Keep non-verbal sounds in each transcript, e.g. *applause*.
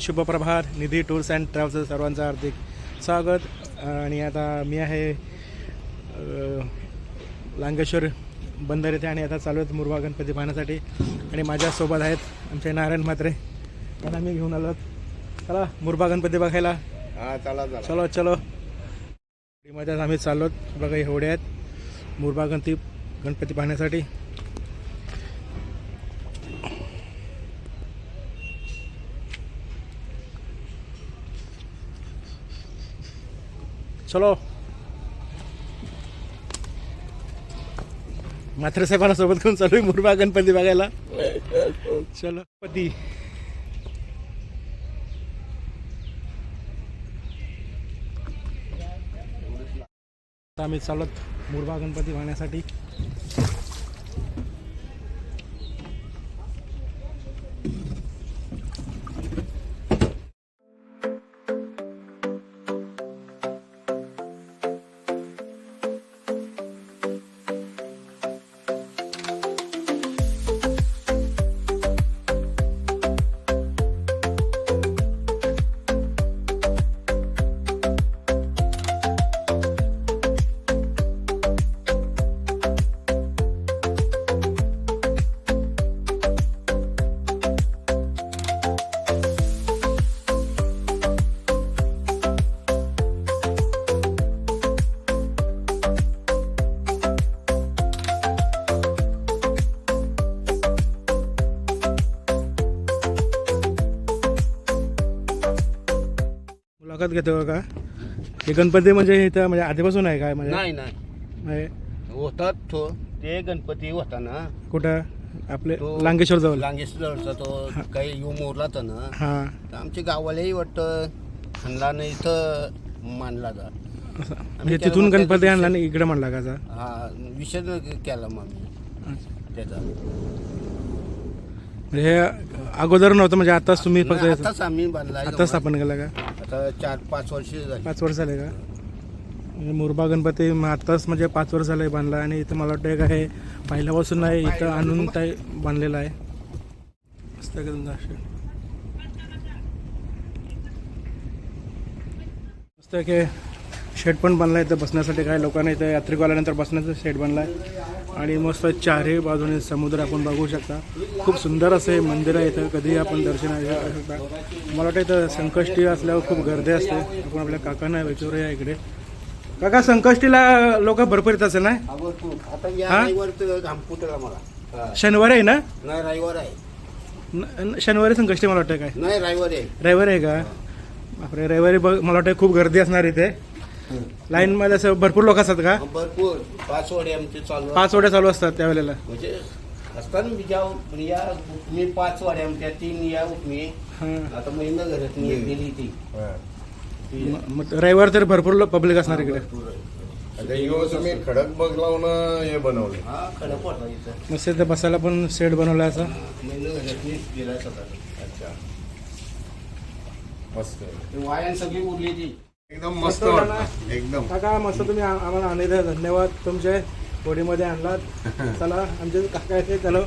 शुभप्रभात Nidhi tours and travels सर्वांचं हार्दिक स्वागत. आणि आता मी आहे लांगेश्वर बंदर येथे आणि आता चालू आहेत मुरबा गणपती पाहण्यासाठी. आणि माझ्यासोबत आहेत आमचे नारायण म्हात्रे. त्यांना मी घेऊन आलो. चला मुरबा गणपती बघायला. हा चला चला. चलो चलो. मध्ये आम्ही चाललो बघा एवढे आहेत. मुरबा गणपती गणपती पाहण्यासाठी. चलो। मात्र साहेबांना सोबत घेऊन चालू मुरबा गणपती बघायला. चलो पती आम्ही चालत मुरबा गणपती पाहण्यासाठी मुलाखत घेतो का हे गणपती म्हणजे इथं म्हणजे आधीपासून आहे काय म्हणजे? नाही नाही. म्हणजे होतात तो. ते गणपती होता ना कुठं? आपले तो- लांगेश्वर जवळ. लांगेश्वरचा तो काही येऊ मोरला तर ना. हां. तर आमच्या गावालाही वाटतं आणला नाही इथं मानला जा. *laughs* असं म्हणजे तिथून गणपती आणला आणि इकडे म्हणला का असा? हा विषय केला मग त्याचा. म्हणजे हे अगोदर नव्हतं म्हणजे आताच तुम्ही फक्त आताच आम्ही बांधला आता स्थापन केलं का? आता चार पाच वर्ष झाली. पाच वर्ष झाले का? म्हणजे मुरबा गणपती म- आताच म्हणजे पाच वर्ष झाले बांधला आणि इथं मला वाटतं काय पहिल्यापासून नाही इथं आणून काय बांधलेला आहे. मस्त आहे का तुमचा मस्त आहे की शेड पण बांधला इथं बसण्यासाठी काय लोकांना इथं यात्रिक आल्यानंतर बसण्याचं शेड बांधला आहे आणि मस्त चारही बाजूने समुद्र आपण बघू शकता. खूप सुंदर असं हे मंदिर आहे इथं कधीही आपण दर्शन घेऊ शकता. मला वाटतं इथं संकष्टी असल्यावर खूप गर्दी असते. आपण आपल्या काकांना विचारूया इकडे. काका संकष्टीला लोक भरपूर येत असेल ना. शनिवार आहे ना? नाही रविवार आहे. शनिवारी संकष्टी मला वाटतं काय? नाही रविवार आहे. रविवारी आहे का? बापरे रविवारी बघ मला वाटतं खूप गर्दी असणार इथे. लाईन मध्ये असं भरपूर लोक असतात का? भरपूर. पाच वडे आमचे चालू आहे. पाच ओढ्या चालू असतात त्यावेळेला. म्हणजे असताना बिजा या मी पाच वाड्या आमच्या तीन या उपमी. हां. आता महिना घरात मी गेली ती ती. म- मग रविवार तर भरपूर पब्लिक असणार इकडे. भरपूर आहे. आता तुम्ही खडक बघ लावून हे बनवले. हा खडक होता इथं. मस्त इथं बसायला पण सेट बनवला असं? महिना घरात मी गेला सकाळी अच्छा. मस्त. ते वायान सगळी उरली ती. एकदम मस्त एकदम. काका मस्त तुम्ही आ- आम्हाला आणले धन्यवाद. तुमचे होडीमध्ये आणलात. *laughs* चला आमचे काका येते चलो.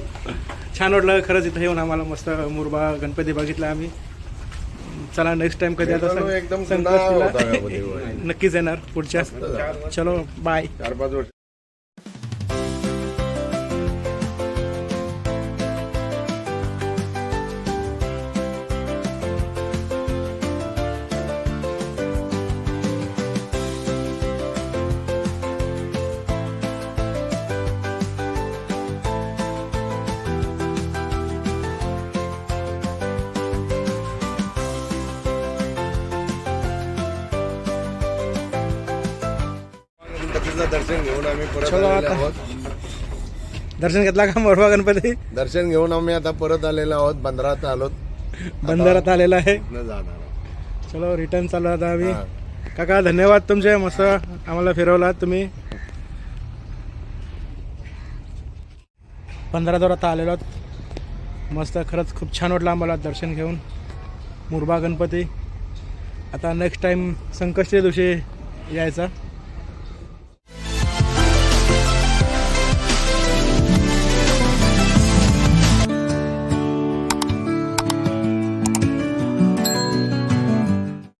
छान वाटलं खरंच इथं येऊन आम्हाला मस्त मुरबा गणपती बघितला आम्ही. चला नेक्स्ट टाइम कधी आता सं- एकदम जुना होता? नक्कीच येणार पुढच्या. चलो बाय चार पाच वर्ष. गणपतीचं दर्शन घेऊन आम्ही परत चलो आलेलो आता. आहोत. दर्शन घेतला का मोरबा गणपती? दर्शन घेऊन आम्ही आता परत आलेलो आहोत बंदरात आलोत बंदरात आलेला आहे. जाणार. चलो रिटर्न चालू आता आम्ही. हा. काका धन्यवाद तुमचे. मस्त आम्हाला फिरवलात तुम्ही. पंधराद्वार आता आलेलो आहोत. मस्त खरंच खूप छान वाटलं आम्हाला दर्शन घेऊन. मुरबा गणपती. आता नेक्स्ट टाईम संकष्टी दिवशी यायचा.